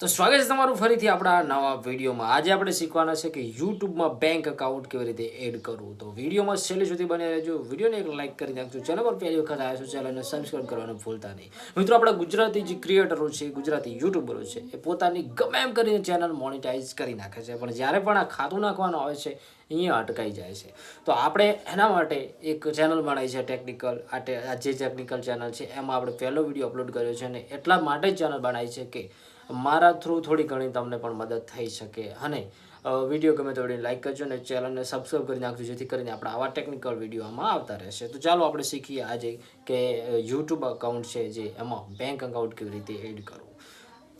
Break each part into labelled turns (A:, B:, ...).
A: તો સ્વાગત છે તમારું ફરીથી આપણા નવા વિડીયોમાં. આજે આપણે શીખવાના છે કે યુટ્યુબમાં બેંક એકાઉન્ટ કેવી રીતે એડ કરવું. તો વિડીયોમાં છેલ્લે સુધી બને રહેજો. વિડીયોને એક લાઇક કરી નાખજો. ચેનલ પર પહેલી વખત આવ્યા છો, ચેનલને સબસ્ક્રાઈબ કરવાનું ભૂલતા નહીં. મિત્રો, આપણા ગુજરાતી જે ક્રિએટરો છે, ગુજરાતી યુટ્યુબરો છે, એ પોતાની ગમે એમ કરીને ચેનલ મોનિટાઈઝ કરી નાખે છે. પણ જ્યારે પણ આ ખાતું નાખવાનું આવે છે, અહીંયા અટકાઈ જાય છે. તો આપણે એના માટે એક ચેનલ બનાવી છે ટેકનિકલ આ જે ટેકનિકલ ચેનલ છે, એમાં આપણે પહેલો વીડિયો અપલોડ કર્યો છે અને એટલા માટે જ ચેનલ બનાવી છે કે મારા થ્રુ થોડી ઘણી તમને પણ મદદ થઈ શકે. અને વીડિયો ગમે તો વીડિયો લાઈક કરજો અને ચેનલને સબસ્ક્રાઈબ કરી નાખજો, જેથી કરીને આપણે આવા ટેકનિકલ વિડીયોમાં આવતા રહેશે. તો ચાલો આપણે શીખીએ આજે કે યુટ્યુબ અકાઉન્ટ છે જે, એમાં બેંક અકાઉન્ટ કેવી રીતે એડ કરવું.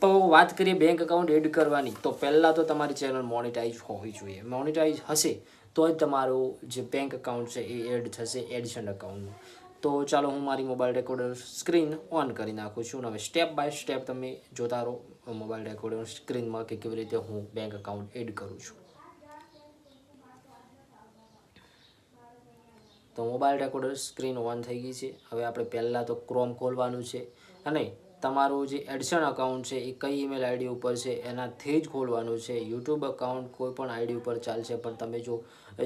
A: તો વાત કરીએ બેંક અકાઉન્ટ એડ કરવાની. તો પહેલાં તો તમારી ચેનલ મોનિટાઈઝ હોવી જોઈએ. મોનિટાઈઝ હશે તો જ તમારું જે બેંક અકાઉન્ટ છે એ એડ થશે એડિશન અકાઉન્ટમાં તો ચાલો હું મારી મોબાઈલ રેકોર્ડર સ્ક્રીન ઓન કરી નાખું છું. હવે સ્ટેપ બાય સ્ટેપ તમે જોતા રહો મોબાઈલ રેકોર્ડર સ્ક્રીનમાં કે કેવી રીતે હું બેંક એકાઉન્ટ એડ કરું છું. તો મોબાઈલ રેકોર્ડર સ્ક્રીન ઓન થઈ ગઈ છે. હવે આપણે પહેલાં તો ક્રોમ ખોલવાનું છે. અને તમારું જે એડસન અકાઉન્ટ છે, એ કઈ ઈમેલ આઈડી ઉપર છે, એનાથી જ ખોલવાનું છે. યુટ્યુબ અકાઉન્ટ કોઈ પણ આઈડી ઉપર ચાલશે, પણ તમે જો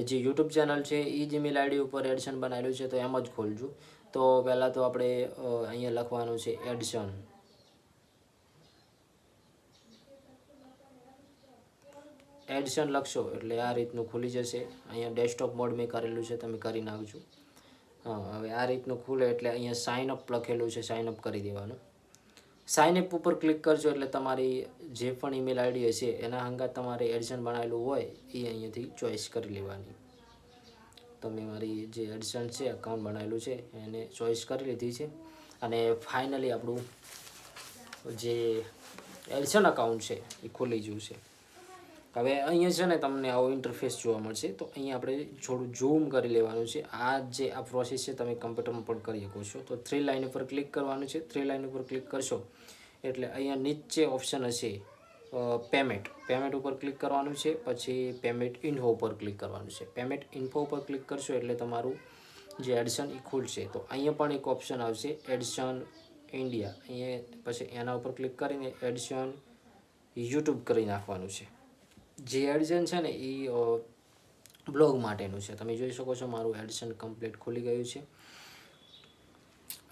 A: જે યુટ્યુબ ચેનલ છે, એ જ ઈમેલ આઈડી ઉપર એડસન બનાવેલું છે, તો એમ જ ખોલજો. તો પહેલાં તો આપણે અહીંયા લખવાનું છે એડસન. એડિશન લખશો, એટલે આ રીતનું ખુલી જશે. અહીંયા ડેસ્કટોપ મોડ મેં કરેલું છે, તમે કરી નાખજો. હા, હવે આ રીતનું ખુલે, એટલે અહીંયા સાઇન અપ લખેલું છે સાઇન અપ કરી દેવાનું. સાઇન અપ ઉપર ક્લિક કરજો એટલે તમારી જે પણ ઈમેલ આઈડી હશે એના હંગા તમારે એડિશન બનાવેલું હોય, એ અહીંયાથી ચોઈસ કરી લેવાની. તમે મારી જે એડિશન છે અકાઉન્ટ બનાવેલું છે, એને ચોઈસ કરી લીધી છે. અને ફાઇનલી આપણું જે એડિશન અકાઉન્ટ છે, એ ખુલી ગયું છે. હવે અહીંયા છે ને તમને આવો ઇન્ટરફેસ જોવા મળશે. તો અહીંયા આપણે થોડું ઝૂમ કરી લેવાનું છે. આ જે આ પ્રોસેસ છે તમે કમ્પ્યુટરમાં પણ કરી શકો છો. તો થ્રી લાઇન ઉપર ક્લિક કરવાનું છે. થ્રી લાઇન ઉપર ક્લિક કરશો એટલે અહીંયા નીચે ઓપ્શન હશે પેમેન્ટ પેમેન્ટ ઉપર ક્લિક કરવાનું છે. પછી પેમેન્ટ ઇન્ફો ઉપર ક્લિક કરવાનું છે. પેમેન્ટ ઇન્ફો ઉપર ક્લિક કરશો એટલે તમારું જે એડિશન એ ખુલશે. તો અહીંયા પણ એક ઓપ્શન આવશે એડિશન ઇન્ડિયા અહીંયા પછી એના ઉપર ક્લિક કરીને એડિશન યુટ્યુબ કરી નાખવાનું છે. જે એડિશન છે ને એ બ્લોગ માટેનું છે. તમે જોઈ શકો છો મારું એડિશન કમ્પ્લીટ ખુલી ગયું છે.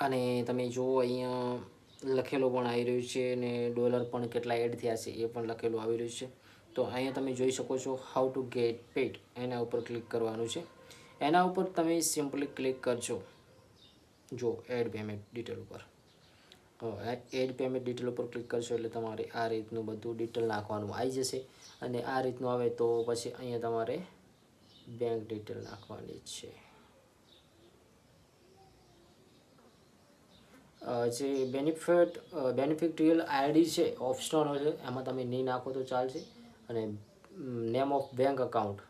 A: અને તમે જુઓ અહીંયા લખેલું પણ આવી રહ્યું છે અને ડોલર પણ કેટલા એડ થયા છે એ પણ લખેલું આવી રહ્યું છે. તો અહીંયા તમે જોઈ શકો છો હાઉ ટુ ગેટ પેડ એના ઉપર ક્લિક કરવાનું છે. એના ઉપર તમે સિમ્પલી ક્લિક કરજો. જો એડ પેમેન્ટ ડિટેલ ઉપર. એડ પેમેન્ટ ડિટેલ ઉપર ક્લિક કરશો એટલે તમારે આ રીતનું બધું ડિટેલ નાખવાનું આવી જશે. અને આ રીતનું આવે તો પછી અહીંયા તમારે બેંક ડિટેલ નાખવાની છે. જે બેનિફિટ બેનિફિટ રિયલ આઈડી છે ઓપ્શનલ છે, એમાં તમે નહીં નાખો તો ચાલશે. અને નેમ ઓફ બેંક અકાઉન્ટ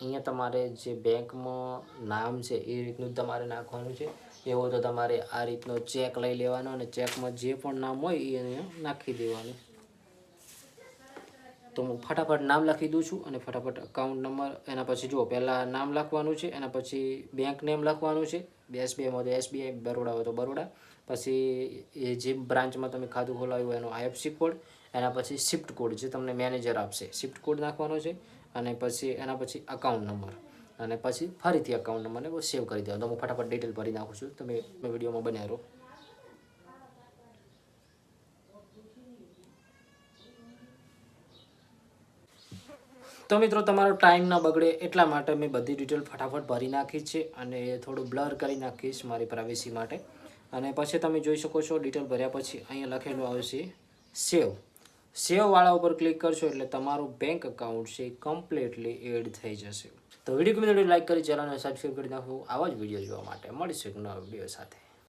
A: અહીંયા તમારે જે બેંકમાં નામ છે એ રીતનું તમારે નાખવાનું છે. એવો તો તમારે આ રીતનો ચેક લઈ લેવાનો અને ચેકમાં જે પણ નામ હોય એ અહીંયા નાખી દેવાનું. તો હું ફટાફટ નામ લખી દઉં છું અને ફટાફટ અકાઉન્ટ નંબર એના પછી જુઓ, પહેલાં નામ લખવાનું છે, એના પછી બેંક નેમ લખવાનું છે. એસબીઆઈમાં તો એસબીઆઈ બરોડા હોય તો બરોડા. પછી એ જે બ્રાન્ચમાં તમે ખાતું ખોલાવ્યું એનો આઈએફસી કોડ એના પછી શિફ્ટ કોડ જે તમને મેનેજર આપશે શિફ્ટ કોડ નાખવાનો છે અને પછી એના પછી અકાઉન્ટ નંબર અને પછી ફરીથી અકાઉન્ટ નંબરને સેવ કરી દેવાનો. તો હું ફટાફટ ડિટેલ ભરી નાખું છું. તમે મેં વિડીયોમાં રહો તો મિત્રો, તમારો ટાઈમ ના બગડે એટલા માટે મેં બધી ડિટેલ ફટાફટ ભરી નાખી છે અને થોડું બ્લર કરી નાખીશ મારી પ્રાઇવેસી માટે. અને પછી તમે જોઈ શકો છો ડિટેલ ભર્યા પછી અહીંયા લખેલું આવશે સેવ સેવવાળા ઉપર ક્લિક કરશો એટલે તમારું બેંક અકાઉન્ટ છે કમ્પ્લીટલી એડ થઈ જશે. તો વીડિયો ગમે લાઈક કરી, ચેનલને સબસ્ક્રાઈબ કરી નાખો. આવા જ વીડિયો જોવા માટે મળીશું એક નવા વીડિયો સાથે.